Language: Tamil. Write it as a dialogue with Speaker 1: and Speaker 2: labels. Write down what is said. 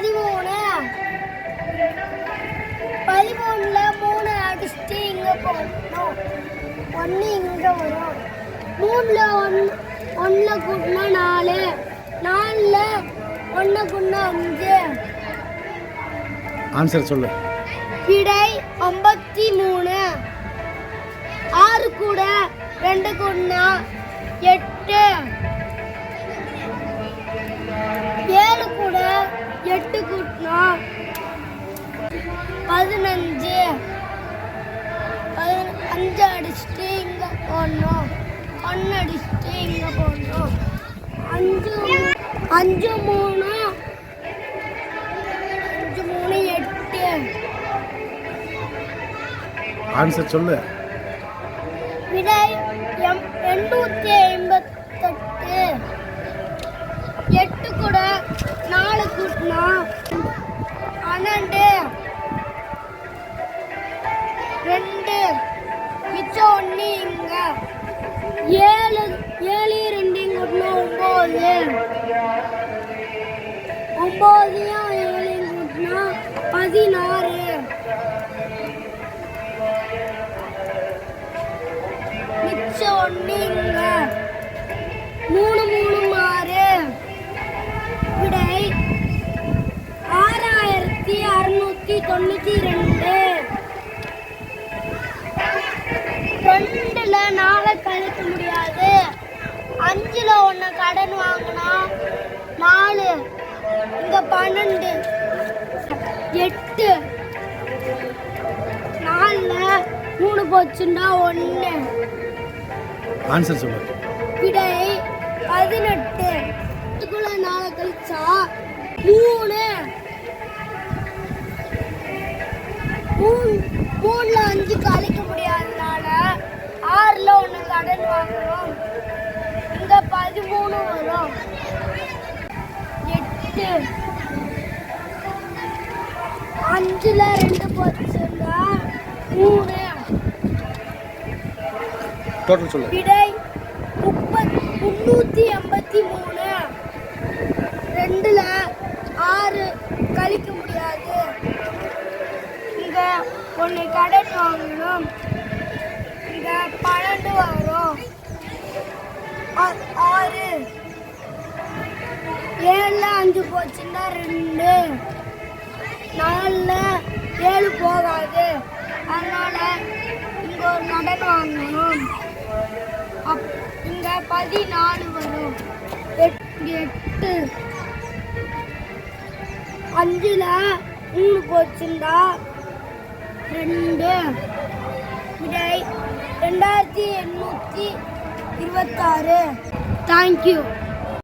Speaker 1: பதிமூணு. பதிமூணுல மூணு அடிச்சுட்டு இங்க போடணும் ஒன்று இங்க வரும். மூணுல ஒன்று ஒன்றுல கூட்டினா நாலு. நாலுல ஒன்று கூட்டினா அஞ்சு.
Speaker 2: ஆன்சர் சொல்லு.
Speaker 1: விடை ஐம்பத்தி மூணு. ஆறு கூட ரெண்டு கூட்டினா எட்டு. பதினஞ்சு. பதின- அஞ்சு அடிச்சுட்டு இங்க போடணும். ஒன்று அடிச்சுட்டு இங்க போடணும். அஞ்சு அஞ்சு மூணு. அஞ்சு மூணு எட்டு.
Speaker 2: ஆன்சர் சொல்லு.
Speaker 1: விடை எம் எண்ணூற்றி ஐம்பத்தெட்டு. எட்டு கூட நாலு கூட்டினா பன்னெண்டு. ஏழு ஏழு ரெண்டு கூட்டினா ஒம்பது. ஒம்பதையும் ஏழு கூட்டினா பதினாறு. மிச்சம் ஒன்று கடன் வாங்கினா நாலு இங்க பன்னெண்டு எட்டு நாலுல மூணு போச்சுன்னா ஒன்று
Speaker 2: ஆன்சர் சொல்லு.
Speaker 1: விடை பதினெட்டு. இதுக்குள்ள நாளை கழிச்சா மூணு. மூணு மூணுல அஞ்சு கழிக்க முடியாதனால ஆறுல ஒன்று கடன் வாங்கணும் இங்க மூணு வரும் எட்டு அஞ்சுல ரெண்டு போச்சுன்னா மூணு
Speaker 2: டோட்டல் சொல்லு
Speaker 1: விடை முப்பத் முந்நூற்றி எண்பத்தி மூணு ரெண்டில் ஆறு கழிக்க முடியாது. இங்கே ஒன்று கடன் வாங்கணும். இங்கே பன்னெண்டு வரும் ஆறு. ஏழில் அஞ்சு போச்சுன்னா ரெண்டு. நாலில் ஏழு போகாது. அதனால் இங்கே ஒரு கடன் வாங்கணும். அப் இங்க பதினாலு வரும். எட்டு எட்டு. அஞ்சுல மூணு போச்சுண்டா ரெண்டு. விடை ரெண்டாயிரத்தி எண்ணூற்றி இருபத்தாறு தேங்க்யூ